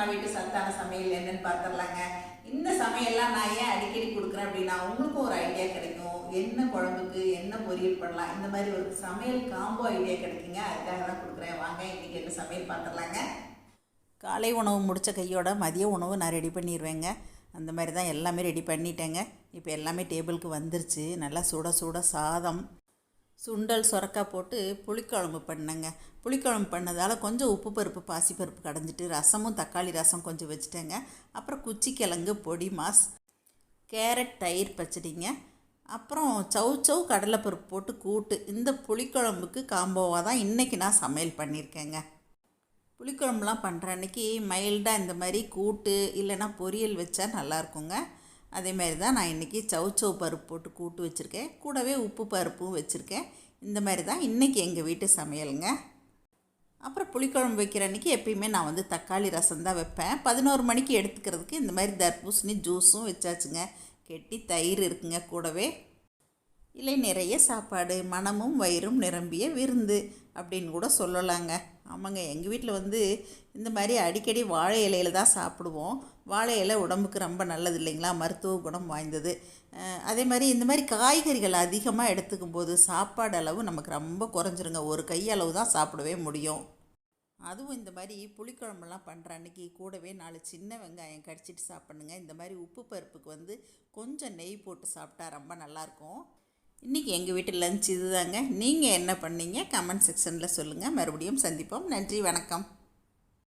அம்மா வீட்டு சத்தான சமையல் என்னன்னு பார்த்துடலாங்க இந்த சமையல்லாம் நான் ஏன் அடிக்கடி கொடுக்குறேன் அப்படின்னா உங்களுக்கும் ஒரு ஐடியா கிடைக்கும். என்ன குழம்புக்கு என்ன பொரியல் பண்ணலாம் இந்த மாதிரி ஒரு சமையல் காம்போ ஐடியா கிடைக்குங்க. அதுக்காக தான் கொடுக்குறேன். வாங்க இன்றைக்கி என்ன சமையல் பார்த்துடலாங்க காலை உணவு முடித்த கையோட மதிய உணவு நான் ரெடி பண்ணிடுவேங்க அந்த மாதிரி தான் எல்லாமே ரெடி பண்ணிட்டேங்க. இப்போ எல்லாமே டேபிளுக்கு வந்துருச்சு. நல்லா சுட சுட சாதம் சுண்டல் சுரக்காய் போட்டு புளிக்குழம்பு பண்ணேங்க. புளிக்குழம்பு பண்ணதால் கொஞ்சம் உப்பு பருப்பு பாசிப்பருப்பு கடைஞ்சிட்டு ரசமும் தக்காளி ரசம் கொஞ்சம் வச்சுட்டேங்க. அப்புறம் குச்சிக்கிழங்கு பொடி மாஸ் கேரட் தயிர் பச்சடிங்க. அப்புறம் சவு சவு கடலைப்பருப்பு போட்டு கூட்டு. இந்த புளிக்குழம்புக்கு காம்போவாக தான் இன்றைக்கி நான் சமையல் பண்ணியிருக்கேங்க. புளிக்குழம்புலாம் பண்ணுற அன்னைக்கு மைல்டாக இந்த மாதிரி கூட்டு இல்லைன்னா பொரியல் வச்சா நல்லாயிருக்குங்க அதே மாதிரி தான் நான் இன்றைக்கி சவுச்சவு பருப்பு போட்டு கூட்டு வச்சுருக்கேன். கூடவே உப்பு பருப்பும் வச்சுருக்கேன். இந்த மாதிரி தான் இன்றைக்கி எங்கள் வீட்டு சமையலுங்க. அப்புறம் புளிக்குழம்பு வைக்கிற அன்றைக்கி எப்பயுமே நான் வந்து தக்காளி ரசம் தான் வைப்பேன். பதினோரு மணிக்கு எடுத்துக்கிறதுக்கு இந்த மாதிரி தர்பூசணி ஜூஸும் வச்சாச்சுங்க. கெட்டி தயிர் இருக்குங்க கூடவே. இல்லை நிறைய சாப்பாடு மனமும் வயிறும் நிரம்பிய விருந்து அப்படின்னு கூட சொல்லலாங்க. ஆமாங்க எங்கள் வீட்டில் வந்து இந்த மாதிரி அடிக்கடி வாழை இலையில தான் சாப்பிடுவோம். வாழை இலை உடம்புக்கு ரொம்ப நல்லது இல்லைங்களா? மருத்துவ குணம் வாய்ந்தது. அதே மாதிரி இந்த மாதிரி காய்கறிகள் அதிகமாக எடுத்துக்கும் போது சாப்பாடு அளவு நமக்கு ரொம்ப குறைஞ்சிருங்க. ஒரு கையளவு தான் சாப்பிடவே முடியும். அதுவும் இந்த மாதிரி புளிக்குழம்பெல்லாம் பண்ணுற அன்னைக்கு கூடவே நாலு சின்ன வெங்காயம் கடிச்சிட்டு சாப்பிட்ணுங்க. இந்த மாதிரி உப்பு பருப்புக்கு வந்து கொஞ்சம் நெய் போட்டு சாப்பிட்டா ரொம்ப நல்லாயிருக்கும் இன்றைக்கி எங்கள் வீட்டு லஞ்ச் இதுதாங்க. நீங்கள் என்ன பண்ணீங்க? கமெண்ட் செக்ஷனில் சொல்லுங்கள் மறுபடியும் சந்திப்போம். நன்றி வணக்கம்.